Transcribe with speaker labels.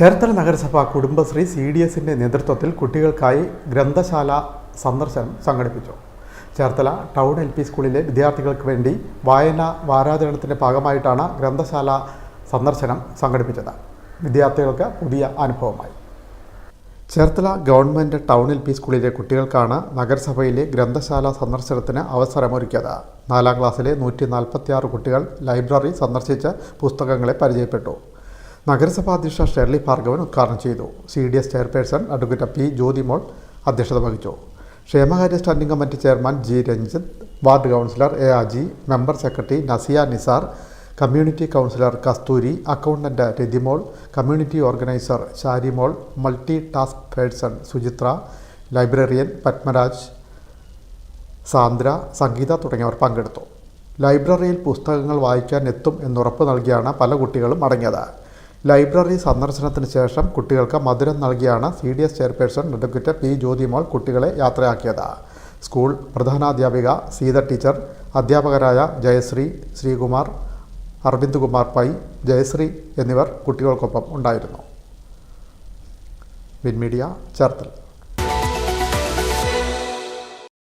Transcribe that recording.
Speaker 1: ചേർത്തല നഗരസഭ Kudumbashree C D എസിന്റെ നേതൃത്വത്തിൽ കുട്ടികൾക്കായി ഗ്രന്ഥശാല സന്ദർശനം സംഘടിപ്പിച്ചു. ചേർത്തല ടൗൺ എൽ പി സ്കൂളിലെ വിദ്യാർത്ഥികൾക്ക് വേണ്ടി വായന വാരാചരണത്തിന്റെ ഭാഗമായിട്ടാണ് ഗ്രന്ഥശാല സന്ദർശനം സംഘടിപ്പിച്ചത്. വിദ്യാർത്ഥികൾക്ക് പുതിയ അനുഭവമായി. Cherthala government town L P സ്കൂളിലെ കുട്ടികൾക്കാണ് നഗരസഭയിലെ ഗ്രന്ഥശാല സന്ദർശനത്തിന് അവസരമൊരുക്കിയത്. നാലാം ക്ലാസ്സിലെ നൂറ്റി കുട്ടികൾ ലൈബ്രറി സന്ദർശിച്ച് പുസ്തകങ്ങളെ പരിചയപ്പെട്ടു. നഗരസഭാ അധ്യക്ഷ ഷെർലി ഭാർഗവൻ ഉദ്ഘാടനം ചെയ്തു. C D S chairperson advocate P Jyothimol അധ്യക്ഷത വഹിച്ചു. ക്ഷേമകാര്യ standing committee chairman G Ranjith ward councillor A Aji member secretary Nasiya Nisar community councillor Kasthuri accountant Rathimol community organiser Sharimol multi task person Suchithra librarian Padmaraj Sandra Sangeetha തുടങ്ങിയവർ പങ്കെടുത്തു. ലൈബ്രറിയിൽ പുസ്തകങ്ങൾ വായിക്കാൻ എത്തും എന്നുറപ്പ് നൽകിയാണ് പല കുട്ടികളും മടങ്ങിയത് ലൈബ്രറി സന്ദർശനത്തിന് ശേഷം കുട്ടികൾക്ക് മധുരം നൽകിയാണ് C D S chairperson advocate P Jyothimol കുട്ടികളെ യാത്രയാക്കിയത്. സ്കൂൾ പ്രധാനാധ്യാപിക സീത ടീച്ചർ അധ്യാപകരായ ജയശ്രീ ശ്രീകുമാർ അരവിന്ദ് കുമാർ പൈ ജയശ്രീ എന്നിവർ കുട്ടികൾക്കൊപ്പം ഉണ്ടായിരുന്നു. വിൻമീഡിയ ചേർത്തൽ